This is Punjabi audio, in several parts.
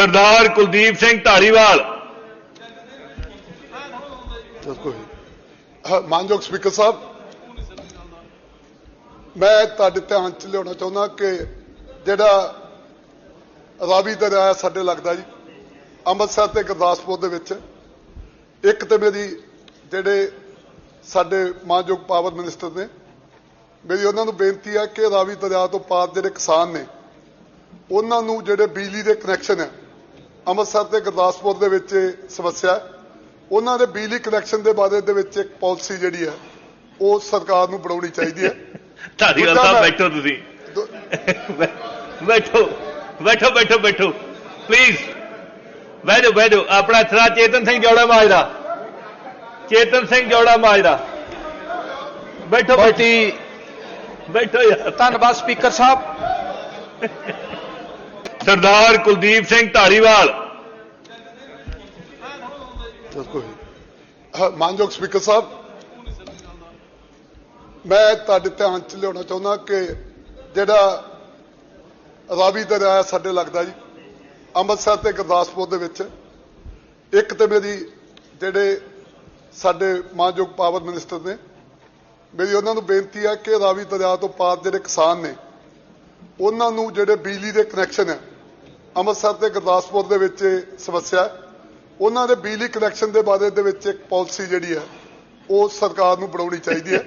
ਸਰਦਾਰ ਕੁਲਦੀਪ ਸਿੰਘ ਢਾਲੀਵਾਲ ਮਾਨਯੋਗ ਸਪੀਕਰ ਸਾਹਿਬ, ਮੈਂ ਤੁਹਾਡੇ ਧਿਆਨ ਚ ਲਿਆਉਣਾ ਚਾਹੁੰਦਾ ਕਿ ਜਿਹੜਾ ਰਾਵੀ ਦਰਿਆ ਸਾਡੇ ਲੱਗਦਾ ਜੀ, ਅੰਮ੍ਰਿਤਸਰ ਤੇ ਗੁਰਦਾਸਪੁਰ ਦੇ ਵਿੱਚ, ਇੱਕ ਤੇ ਮੇਰੀ ਜਿਹੜੇ ਸਾਡੇ ਮਾਨਯੋਗ ਪਾਵਰ ਮਿਨਿਸਟਰ ਨੇ, ਮੇਰੀ ਉਹਨਾਂ ਨੂੰ ਬੇਨਤੀ ਹੈ ਕਿ ਰਾਵੀ ਦਰਿਆ ਤੋਂ ਪਾਰ ਜਿਹੜੇ ਕਿਸਾਨ ਨੇ, ਉਹਨਾਂ ਨੂੰ ਜਿਹੜੇ ਬਿਜਲੀ ਦੇ ਕਨੈਕਸ਼ਨ ਹੈ ਅੰਮ੍ਰਿਤਸਰ ਤੇ ਗੁਰਦਾਸਪੁਰ ਦੇ ਵਿੱਚ ਸਮੱਸਿਆ ਉਹਨਾਂ ਦੇ ਬਿਜਲੀ ਕਨੈਕਸ਼ਨ ਦੇ ਬਾਰੇ ਦੇ ਵਿੱਚ ਇੱਕ ਪਾਲਿਸੀ ਜਿਹੜੀ ਹੈ ਉਹ ਸਰਕਾਰ ਨੂੰ ਬਣਾਉਣੀ ਚਾਹੀਦੀ ਹੈ। ਦੂਜਾ ਸਾਹਿਬ ਬੈਠੋ ਤੁਸੀਂ। ਬੈਠੋ ਬੈਠੋ ਬੈਠੋ ਬੈਠੋ। ਪਲੀਜ਼ ਬਹਿ ਜਾਓ ਬਹਿ ਜਾਓ ਆਪਣਾ ਥਰਾ ਚੇਤਨ ਸਿੰਘ ਜੋੜਾ ਮਾਜਰਾ। ਚੇਤਨ ਸਿੰਘ ਜੋੜਾ ਮਾਜਰਾ। ਬੈਠੋ ਬੈਠੋ। ਬੈਠੋ ਯਾਰ। ਧੰਨਵਾਦ ਸਪੀਕਰ ਸਾਹਿਬ। ਸਰਦਾਰ ਕੁਲਦੀਪ ਸਿੰਘ ਢਾਲੀਵਾਲ। ਬਿਲਕੁਲ ਹਾਂ, ਮਾਨਯੋਗ ਸਪੀਕਰ ਸਾਹਿਬ ਮੈਂ ਤੁਹਾਡੇ ਧਿਆਨ ਚ ਲਿਆਉਣਾ ਚਾਹੁੰਦਾ ਕਿ ਜਿਹੜਾ ਰਾਵੀ ਦਰਿਆ ਹੈ ਸਾਡੇ ਲੱਗਦਾ ਜੀ ਅੰਮ੍ਰਿਤਸਰ ਤੇ ਗੁਰਦਾਸਪੁਰ ਦੇ ਵਿੱਚ ਇੱਕ ਤੇ ਮੇਰੀ ਜਿਹੜੇ ਸਾਡੇ ਮਾਨਯੋਗ ਪਾਵਰ ਮਿਨਿਸਟਰ ਨੇ ਮੇਰੀ ਉਹਨਾਂ ਨੂੰ ਬੇਨਤੀ ਹੈ ਕਿ ਰਾਵੀ ਦਰਿਆ ਤੋਂ ਪਾਰ ਜਿਹੜੇ ਕਿਸਾਨ ਨੇ ਉਹਨਾਂ ਨੂੰ ਜਿਹੜੇ ਬਿਜਲੀ ਦੇ ਕਨੈਕਸ਼ਨ ਹੈ ਅੰਮ੍ਰਿਤਸਰ ਤੇ ਗੁਰਦਾਸਪੁਰ ਦੇ ਵਿੱਚ ਇਹ ਸਮੱਸਿਆ ਹੈ। ਉਹਨਾਂ ਦੇ ਬਿਜਲੀ ਕਨੈਕਸ਼ਨ ਦੇ ਬਾਰੇ ਦੇ ਵਿੱਚ ਇੱਕ ਪਾਲਿਸੀ ਜਿਹੜੀ ਹੈ ਉਹ ਸਰਕਾਰ ਨੂੰ ਬਣਾਉਣੀ ਚਾਹੀਦੀ ਹੈ।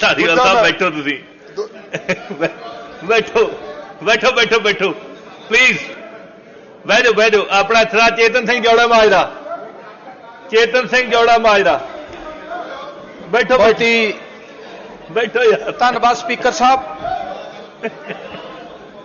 ਦੂਜਾ ਸਾਹਿਬ ਬੈਠੋ ਤੁਸੀਂ। ਬੈਠੋ ਬੈਠੋ ਬੈਠੋ ਬੈਠੋ। ਪਲੀਜ਼ ਬਹਿ ਜਾਓ ਆਪਣਾ ਥਰਾ ਚੇਤਨ ਸਿੰਘ ਜੋੜਾ ਮਾਜਰਾ। ਚੇਤਨ ਸਿੰਘ ਜੋੜਾ ਮਾਜਰਾ। ਬੈਠੋ ਬੈਠੋ। ਬੈਠੋ ਯਾਰ। ਧੰਨਵਾਦ ਸਪੀਕਰ ਸਾਹਿਬ।